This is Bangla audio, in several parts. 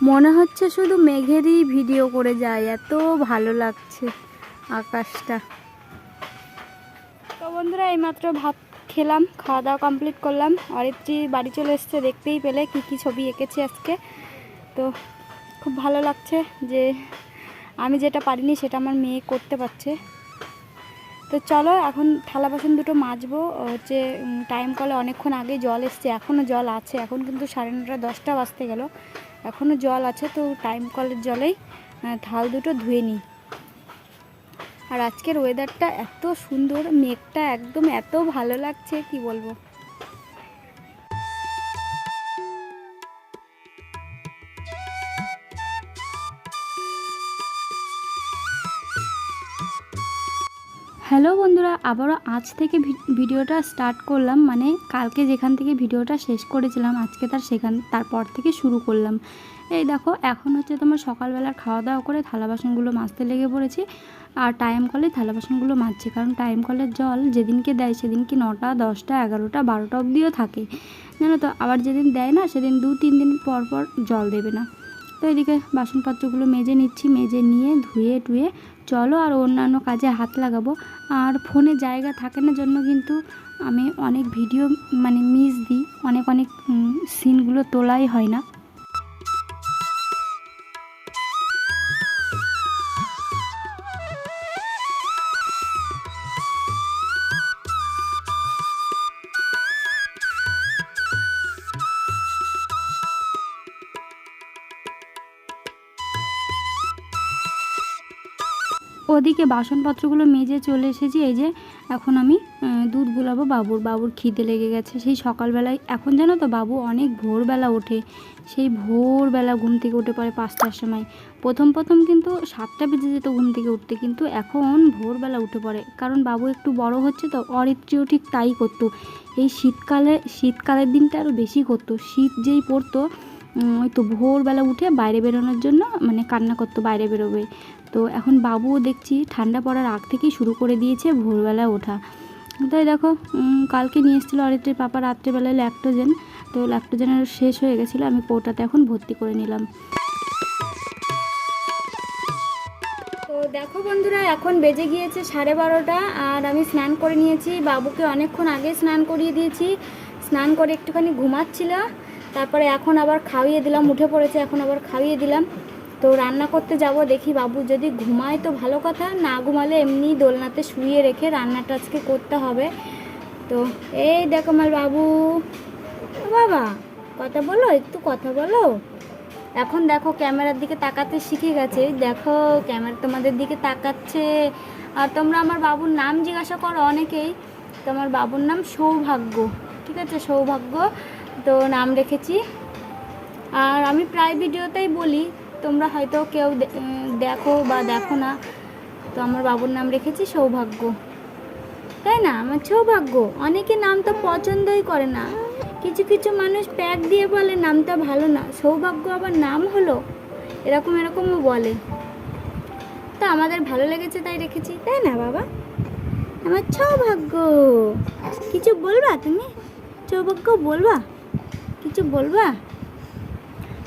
মনে হচ্ছে শুধু মেঘেরই ভিডিও করে যায় এত ভালো লাগছে আকাশটা। তো বন্ধুরা, এইমাত্র ভাত খেলাম খাওয়া দাওয়া কমপ্লিট করলাম। অরিত্রী বাড়ি চলে এসছে, দেখতেই পেলে কি কি ছবি এঁকেছি আজকে। তো খুব ভালো লাগছে যে আমি যেটা পারিনি সেটা আমার মেয়ে করতে পারছে। তো চলো, এখন থালা বাসন দুটো মাজবো। হচ্ছে টাইম কলে অনেকক্ষণ আগে জল এসছে এখনও জল আছে। এখন কিন্তু সাড়ে নটা দশটা বাজতে গেল। এখনও জল আছে, তো টাইম কলের জলেই থাল দুটো ধুয়ে নিই। আর আজকের ওয়েদারটা এত সুন্দর, মেঘটা একদম এত ভালো লাগছে, কি বলব? হ্যালো বন্ধুরা, আবারও আজ থেকে ভিডিওটা স্টার্ট করলাম। মানে কালকে যেখান থেকে ভিডিওটা শেষ করেছিলাম, আজকে তার সেখান, তারপর থেকে শুরু করলাম। এই দেখো, এখন হচ্ছে তোমার সকালবেলার খাওয়া দাওয়া করে থালা বাসনগুলো মাজতে লেগে পড়েছি। আর টাইম কলে থালা বাসনগুলো মাজছি, কারণ টাইম কলের জল যেদিনকে দেয় সেদিনকে নটা, দশটা, এগারোটা, বারোটা অবধিও থাকে। জানো তো, আবার যেদিন দেয় না, সেদিন দু তিন দিন পর পর জল দেবে না। তো এদিকে বাসনপত্রগুলো মেজে নিচ্ছি, মেজে নিয়ে ধুয়ে টুয়ে চলো আর অন্যান্য কাজে হাত লাগাবো। আর ফোনে জায়গা থাকে না জন্য কিন্তু আমি অনেক ভিডিও মানে মিস দিই, অনেক অনেক সিনগুলো তোলাই হয় না। ওদিকে বাসনপত্রগুলো মেজে চলে এসেছি, এই যে এখন আমি দুধ গুলাবো বাবুর। বাবুর খিদে লেগে গেছে। সেই সকালবেলায়, এখন জানো তো বাবু, অনেক ভোরবেলা ওঠে। সেই ভোরবেলা ঘুম থেকে উঠে পড়ে পাঁচটার সময়। প্রথম প্রথম কিন্তু সাতটা বেজে যেত ঘুম থেকে উঠতে, কিন্তু এখন ভোরবেলা উঠে পড়ে। কারণ বাবু একটু বড় হচ্ছে তো অরিত্রিও ঠিক তাই করতো। এই শীতকালে, শীতকালের দিনটা আরও বেশি করতো। শীত যেই পড়তো ওই তো ভোরবেলা উঠে বাইরে বেরোনোর জন্য মানে কান্না করতো বাইরে বেরোবে। তো এখন বাবুও দেখছি ঠান্ডা পড়ার আগ থেকেই শুরু করে দিয়েছে ভোরবেলা ওঠা। তাই দেখো কালকে নিয়ে এসেছিল অরিত্রের পাপা, রাত্রেবেলায় ল্যাক্টোজেন তো ল্যাক্টোজেনের শেষ হয়ে গেছিল, আমি কোটাতে এখন ভর্তি করে নিলাম। দেখো বন্ধুরা, এখন বেজে গিয়েছে সাড়ে বারোটা, আর আমি স্নান করে নিয়েছি। বাবুকে অনেকক্ষণ আগে স্নান করিয়ে দিয়েছি। স্নান করে একটুখানি ঘুমাচ্ছিল। তারপরে এখন আবার খাইয়ে দিলাম, উঠে পড়েছে, এখন আবার খাইয়ে দিলাম। তো রান্না করতে যাব, দেখি বাবু যদি ঘুমায় তো ভালো কথা, না ঘুমালে এমনি দোলনাতে শুয়ে রেখে রান্নাটা আজকে করতে হবে। তো এই দেখো আমার বাবু। বাবা, কথা বলো, একটু কথা বলো। এখন দেখো ক্যামেরার দিকে তাকাতে শিখে গেছে, দেখো ক্যামেরা তোমাদের দিকে তাকাচ্ছে। আর তোমরা আমার বাবুর নাম জিজ্ঞাসা করো অনেকেই তোমার বাবুর নাম সৌভাগ্য, ঠিক আছে? সৌভাগ্য, তো নাম রেখেছি। আর আমি প্রায় ভিডিওতেই বলি তোমরা হয়তো কেউ দেখো বা দেখো না। তো আমার বাবুর নাম রেখেছি সৌভাগ্য। তাই না? আমার সৌভাগ্য। অনেকে নাম তো পছন্দই করে না। কিছু কিছু মানুষ প্যাক দিয়ে বলে নামটা ভালো না। সৌভাগ্য আবার নাম হলো? এরকম এরকমও বলে। তো আমাদের ভালো লেগেছে তাই রেখেছি, তাই না বাবা? আমার সৌভাগ্য। কিছু বলবা তুমি? সৌভাগ্য বলবা? কিছু বলবা?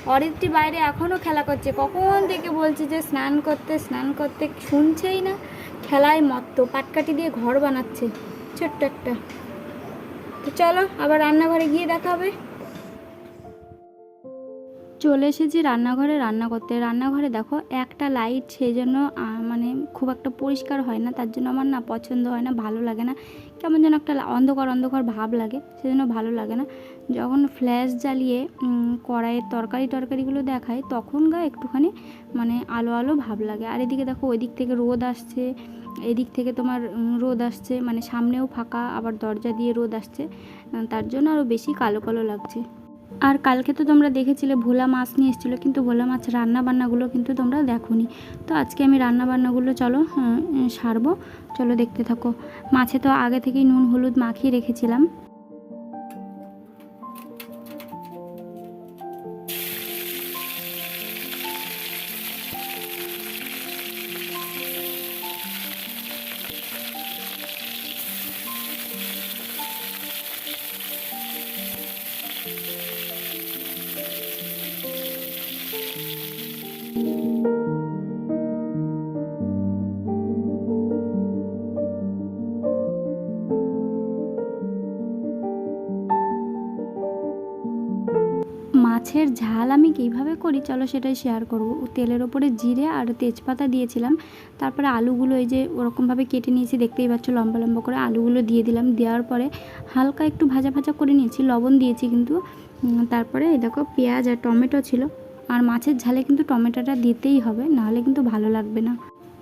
অরিত্রি বাইরে এখনও খেলা করছে। কখন থেকে বলছে যে স্নান করতে স্নান করতে শুনছেই না। খেলায় মত্ত, পাটকাঠি দিয়ে ঘর বানাচ্ছে। ছোট্ট একটা। তো চলো, আবার রান্নাঘরে গিয়ে দেখা হবে। চলে এসেছি রান্নাঘরে, রান্না করতে। রান্নাঘরে দেখো, একটা লাইট সেই জন্য মানে খুব একটা পরিষ্কার হয় না। তার জন্য আমার না পছন্দ হয় না, ভালো লাগে না। কেমন যেন একটা অন্ধকার অন্ধকার ভাব লাগে, সেজন্য ভালো লাগে না। যখন ফ্ল্যাশ জ্বালিয়ে কড়াইয়ের তরকারি টরকারিগুলো দেখায় তখন গা একটুখানি মানে আলো আলো ভাব লাগে। আর এদিকে দেখো ওই দিক থেকে রোদ আসছে, এদিক থেকে তোমার রোদ আসছে মানে সামনেও ফাঁকা, আবার দরজা দিয়ে রোদ আসছে তার জন্য আরও বেশি কালো কালো লাগছে। আর কালকে তো তোমরা দেখেছিলে ভোলা মাছ নিয়ে এসেছিল, কিন্তু ভোলা মাছ রান্না বান্নাগুলো কিন্তু তোমরা দেখোনি। তো আজকে আমি রান্না বান্নাগুলো চলো সারবো। চলো দেখতে থাকো। মাছে তো আগে থেকেই নুন, হলুদ মাখিয়ে রেখেছিলাম। কীভাবে করি? চলো সেটাই শেয়ার করব। তেলের ওপরে জিরে আর তেজপাতা দিয়েছিলাম। তারপরে আলুগুলো এই যে ওরকমভাবে কেটে নিয়েছি, দেখতেই পাচ্ছ লম্বা লম্বা করে আলুগুলো দিয়ে দিলাম। দেওয়ার পরে হালকা একটু ভাজা ভাজা করে নিয়েছি, লবণ দিয়েছি কিন্তু। তারপরে দেখো পেঁয়াজ আর টমেটো ছিল। আর মাছের ঝালে কিন্তু টমেটোটা দিতেই হবে, নাহলে কিন্তু ভালো লাগবে না।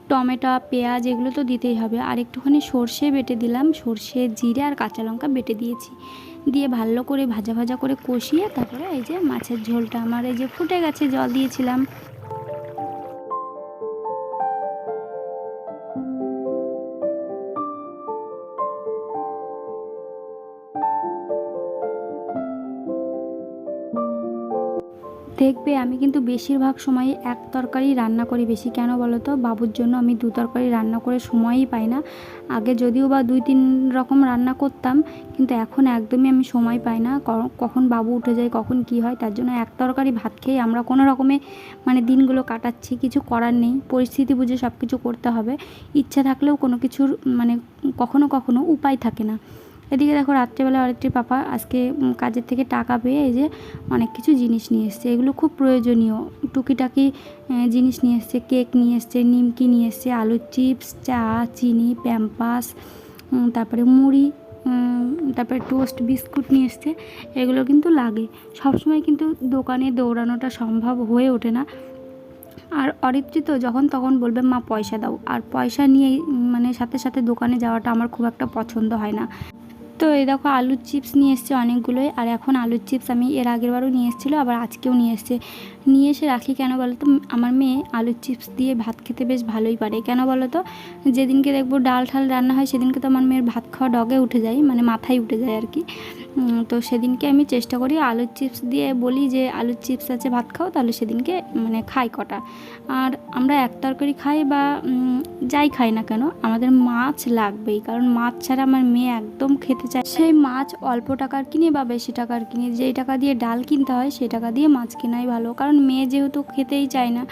টমেটো, পেঁয়াজ এগুলো তো দিতেই হবে। আর একটুখানি সর্ষে বেটে দিলাম। সর্ষে, জিরে আর কাঁচা লঙ্কা বেটে দিয়েছি। দিয়ে ভালো করে ভাজা ভাজা করে কষিয়ে তারপরে এই যে মাছের ঝোলটা, আমার এই যে ফুটে গেছে জল দিয়েছিলাম। দেখবে আমি কিন্তু বেশিরভাগ সময় এক তরকারি রান্না করি বেশি। কেন বলো তো? বাবুর জন্য আমি দু তরকারি রান্না করে সময়ই পাই না। আগে যদিও বা দুই তিন রকম রান্না করতাম, কিন্তু এখন একদমই আমি সময় পাই না। কখন বাবু উঠে যায়, কখন কি হয়, তার জন্য এক তরকারি ভাত খেয়ে আমরা কোনো রকমে মানে দিনগুলো কাটাচ্ছি, কিছু করার নেই। পরিস্থিতি বুঝে সব কিছু করতে হবে। ইচ্ছা থাকলেও কোনো কিছুর মানে কখনো কখনো উপায় থাকে না। এদিকে দেখো রাত্রেবেলা অরিত্রীর পাপা আজকে কাজের থেকে টাকা পেয়ে এই যে অনেক কিছু জিনিস নিয়ে এসছে। এগুলো খুব প্রয়োজনীয়। টুকিটাকি জিনিস নিয়ে এসছে। কেক নিয়ে এসছে, নিমকি নিয়ে এসছে, আলুর চিপস, চা, চিনি, প্যাম্পাস তারপরে মুড়ি তারপরে টোস্ট, বিস্কুট নিয়ে এসছে। এগুলো কিন্তু লাগে। সবসময় কিন্তু দোকানে দৌড়ানোটা সম্ভব হয়ে ওঠে না। আর অরিত্রি তো যখন তখন বলবে, মা, পয়সা দাও। আর পয়সা নিয়ে মানে সাথে সাথে দোকানে যাওয়াটা আমার খুব একটা পছন্দ হয় না। তো এই দেখো আলুর চিপস নিয়ে এসছে অনেকগুলোই, আর এখন আলুর চিপস আমি এর আগের বারও নিয়ে এসেছিল, আবার আজকেও নিয়ে এসছে। নিয়ে এসে রাখি কেন বলো তো? আমার মেয়ে আলুর চিপস দিয়ে ভাত খেতে বেশ ভালোই পারে। কেন বলো তো? যেদিনকে দেখব ডাল ঠাল রান্না হয়, সেদিনকে তো আমার মেয়ের ভাত খাওয়া ডগে উঠে যায় মানে মাথায় উঠে যায় আর কি। তো সেদিনকে আমি চেষ্টা করি আলুর চিপস দিয়ে বলি যে, আলুর চিপস আছে, ভাত খাও, তাহলে সেদিনকে মানে খাই কটা। আর আমরা এক তরকারি খাই বা যাই খাই না কেন, আমাদের মাছ লাগবেই, কারণ মাছ ছাড়া আমার মেয়ে একদম খেতে চায় সেই মাছ অল্প টাকার কিনে বা বেশি টাকার কিনে, যেই টাকা দিয়ে ডাল কিনতে হয়, সেই টাকা দিয়ে মাছ কেনাই ভালো, কারণ মেয়ে যেহেতু খেতেই চায় না,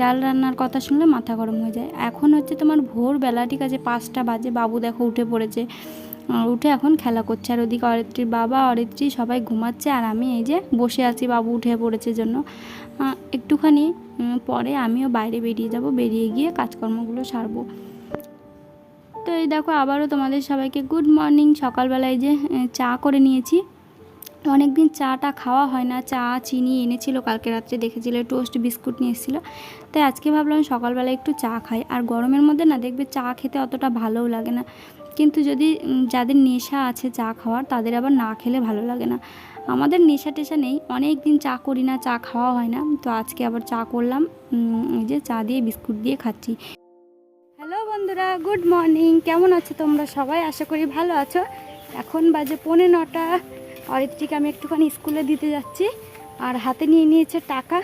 ডাল রান্নার কথা শুনলে মাথা গরম হয়ে যায়। এখন হচ্ছে তোমার ভোরবেলা, ঠিক আছে, পাঁচটা বাজে, বাবু দেখো উঠে পড়েছে উঠে এখন খেলা করছে। আর ওদিকে অরিত্রীর বাবা, অরিত্রী সবাই ঘুমাচ্ছে আর আমি এই যে বসে আছি, বাবু উঠে পড়েছে জন্য। একটুখানি পরে আমিও বাইরে বেরিয়ে যাব, বেরিয়ে গিয়ে কাজকর্মগুলো সারবো। তো এই দেখো, আবারও তোমাদের সবাইকে গুড মর্নিং সকালবেলায় যে চা করে নিয়েছি। অনেক দিন চাটা খাওয়া হয় না, চা, চিনি এনেছিল, কালকে রাত্রে দেখেছিল, টোস্ট, বিস্কুট নিয়ে এসেছিল। তাই আজকে ভাবলাম সকালবেলা একটু চা খাই। আর গরমের মধ্যে না, দেখবে চা খেতে অতটা ভালোও লাগে না। কিন্তু যদি যাদের নেশা আছে চা খাওয়ার, তাদের আবার না খেলে ভালো লাগে না। আমাদের নেশা টেশা নেই, অনেক দিন চা করি না, চা খাওয়া হয় না। তো আজকে আবার চা করলাম এই যে চা দিয়ে বিস্কুট দিয়ে খাচ্ছি। হ্যালো বন্ধুরা, গুড মর্নিং। কেমন আছো তোমরা সবাই? আশা করি ভালো আছো। এখন বাজে পৌনে নটা। অরিত্রিকে আমি একটুখানি স্কুলে দিতে যাচ্ছি। আর হাতে নিয়ে নিয়েছে টাকা,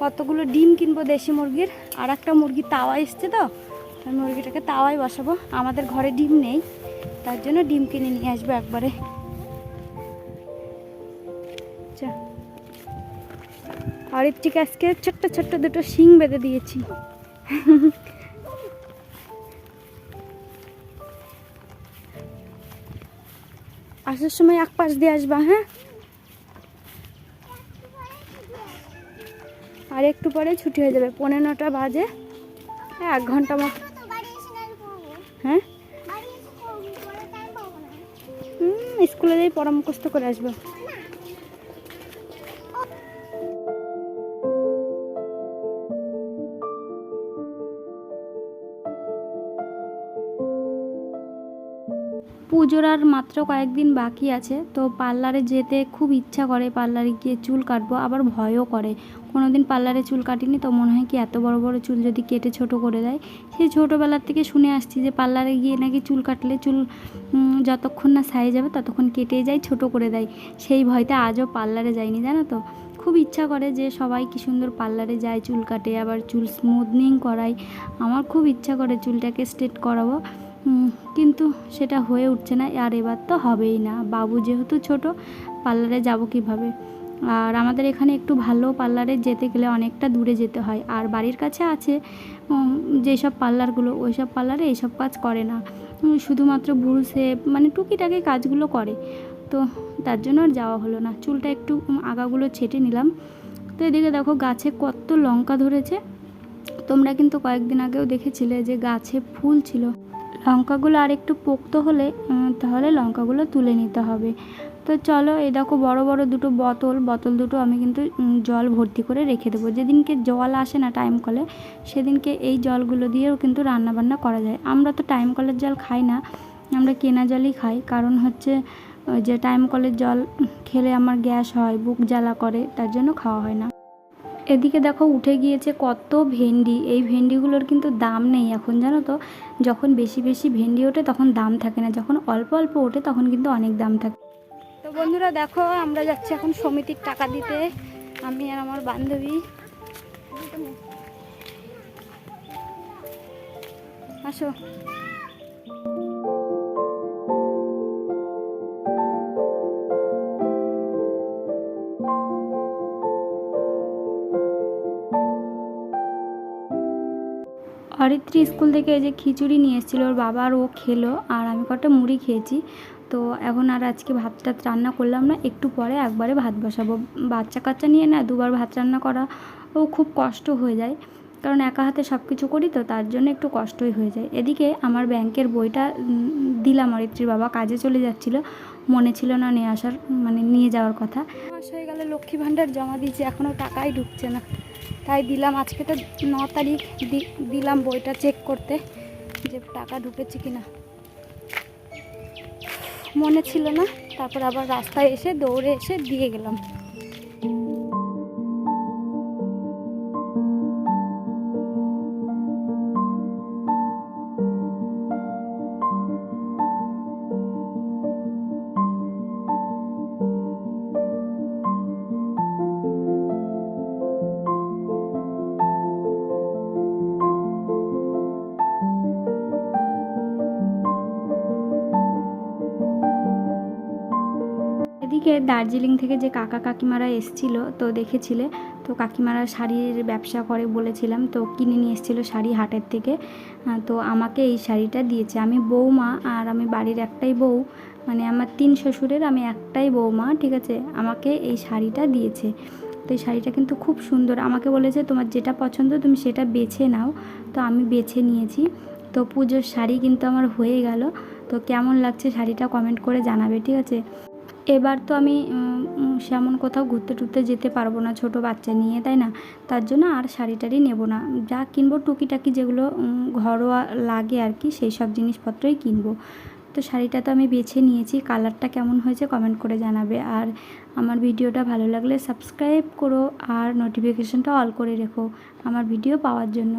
কতগুলো ডিম কিনবো দেশি মুরগির। আর একটা মুরগি তাওয়া এসছে তো মুরগিটাকে তাওয়াই বসাবো। আমাদের ঘরে ডিম নেই। তার জন্য ডিম কিনে নিয়ে আসব একবারে। চা অরিত্রিকে আজকে ছোট্ট ছোট্ট দুটো শিং বেঁধে দিয়েছি। আসার সময় এক পাশ দিয়ে আসবা হ্যাঁ? আর একটু পরে ছুটি হয়ে যাবে পনেরো নটা বাজে। হ্যাঁ, এক ঘণ্টা মতো। হ্যাঁ? স্কুলে যাই পরামর্শ করে আসব। পুজোর আর মাত্র কয়েকদিন বাকি আছে, তো পার্লারে যেতে খুব ইচ্ছা করে। পার্লারে গিয়ে চুল কাটবো, আবার ভয়ও করে। কোনো দিন পার্লারে চুল কাটিনি, তো মনে হয় কি এত বড় বড় চুল যদি কেটে ছোট করে দেয়। সেই ছোটোবেলার থেকে শুনে আসছি যে পার্লারে গিয়ে নাকি চুল কাটলে চুল যতক্ষণ না সাইজ হবে ততক্ষণ কেটে যায়, ছোট করে দেয়। সেই ভয়তে আজও পার্লারে যায়নি, জানো তো? খুব ইচ্ছা করে যে সবাই কি সুন্দর পার্লারে যায়, চুল কাটে, আবার চুল স্মুথনিং করায়। আমার খুব ইচ্ছা করে চুলটাকে স্ট্রেট করাবো। কিন্তু সেটা হয়ে উঠছে না, আর এবার তো হবেই না। বাবু যেহেতু ছোট, পার্লারে যাব কীভাবে? আর আমাদের এখানে একটু ভালো পার্লারে যেতে গেলে অনেকটা দূরে যেতে হয়। আর বাড়ির কাছে আছে যেসব পার্লারগুলো ওই সব পার্লারে এইসব কাজ করে না। শুধুমাত্র ভুল শেপ মানে টুকিটাকি কাজগুলো করে। তো তার জন্য আর যাওয়া হলো না। চুলটা একটু আগাগুলো ছেটে নিলাম। তো এদিকে দেখো গাছে কত লঙ্কা ধরেছে। তোমরা কিন্তু কয়েকদিন আগেও দেখেছিলে যে গাছে ফুল ছিল। লঙ্কাগুলো আর একটু পোক্ত হলে তাহলে লঙ্কাগুলো তুলে নিতে হবে। তো চলো এই দেখো বড় বড় দুটো বোতল বোতল দুটো আমি কিন্তু জল ভর্তি করে রেখে দেবো। যেদিনকে জল আসে না টাইম কলে সেদিনকে এই জলগুলো দিয়েও কিন্তু রান্না বান্না করা যায়। আমরা তো টাইম কলের জল খাই না, আমরা কেনা জলই খাই। কারণ হচ্ছে যে টাইম কলের জল খেলে আমার গ্যাস হয়, বুক জ্বালা করে, তার জন্য খাওয়া হয় না। এদিকে দেখো উঠে গিয়েছে কত ভেন্ডি। এই ভেন্ডিগুলোর কিন্তু দাম নেই এখন, জানো তো? যখন বেশি বেশি ভেন্ডি ওঠে তখন দাম থাকে না, যখন অল্প অল্প ওঠে তখন কিন্তু অনেক দাম থাকে। তো বন্ধুরা দেখো, আমরা যাচ্ছি এখন সমিতির টাকা দিতে, আমি আর আমার বান্ধবী। আসো। অরিত্রী স্কুল থেকে এই যে খিচুড়ি নিয়ে এসেছিল, ওর বাবা আর ও খেলো, আর আমি কটা মুড়ি খেয়েছি। তো এখন আর আজকে ভাত টাত রান্না করলাম না, একটু পরে একবারে ভাত বসাবো। বাচ্চা কাচ্চা নিয়ে না দুবার ভাত রান্না করা, ও খুব কষ্ট হয়ে যায়। কারণ একা হাতে সব কিছু করি তো, তার জন্য একটু কষ্টই হয়ে যায়। এদিকে আমার ব্যাংকের বইটা দিলাম অরিত্রীর বাবা, কাজে চলে যাচ্ছিল। মনে ছিল না নিয়ে আসার মানে নিয়ে যাওয়ার কথা। মাস হয়ে গেলে, লক্ষ্মী ভাণ্ডার জমা দিয়েছি এখনও টাকাই ঢুকছে না। তাই দিলাম। আজকে তো ন তারিখ দিলাম বইটা চেক করতে যে টাকা ঢুকেছে কিনা। মনে ছিল না, তারপর আবার রাস্তায় এসে দৌড়ে এসে দিয়ে গেলাম। এদিকে দার্জিলিং থেকে যে কাকা কাকিমারা এসছিল তো দেখেছিলে, তো কাকিমারা শাড়ির ব্যবসা করে বলেছিলাম, তো কিনে নিয়ে এসেছিল শাড়ি হাটের থেকে তো আমাকে এই শাড়িটা দিয়েছে। আমি বৌমা আর আমি বাড়ির একটাই বউ মানে আমার তিন শ্বশুরের আমি একটাই বৌমা, ঠিক আছে? আমাকে এই শাড়িটা দিয়েছে। তো এই শাড়িটা কিন্তু খুব সুন্দর। আমাকে বলেছে, তোমার যেটা পছন্দ তুমি সেটা বেছে নাও। তো আমি বেছে নিয়েছি। তো পুজোর শাড়ি কিন্তু আমার হয়ে গেল। তো কেমন লাগছে শাড়িটা কমেন্ট করে জানাবে, ঠিক আছে? এবার তো আমি সেমন কোথাও ঘুরতে টুরতে যেতে পারব না ছোট বাচ্চা নিয়ে, তাই না? তার জন্য আর শাড়ি টাড়ি নেব না। যা কিনবো টুকিটাকি যেগুলো ঘরোয়া লাগে আর কি, সেই সব জিনিসপত্রই কিনবো। তো শাড়িটা তো আমি বেছে নিয়েছি, কালারটা কেমন হয়েছে কমেন্ট করে জানাবে। আর আমার ভিডিওটা ভালো লাগলে সাবস্ক্রাইব করো আর নোটিফিকেশনটা অল করে রেখো আমার ভিডিও পাওয়ার জন্য।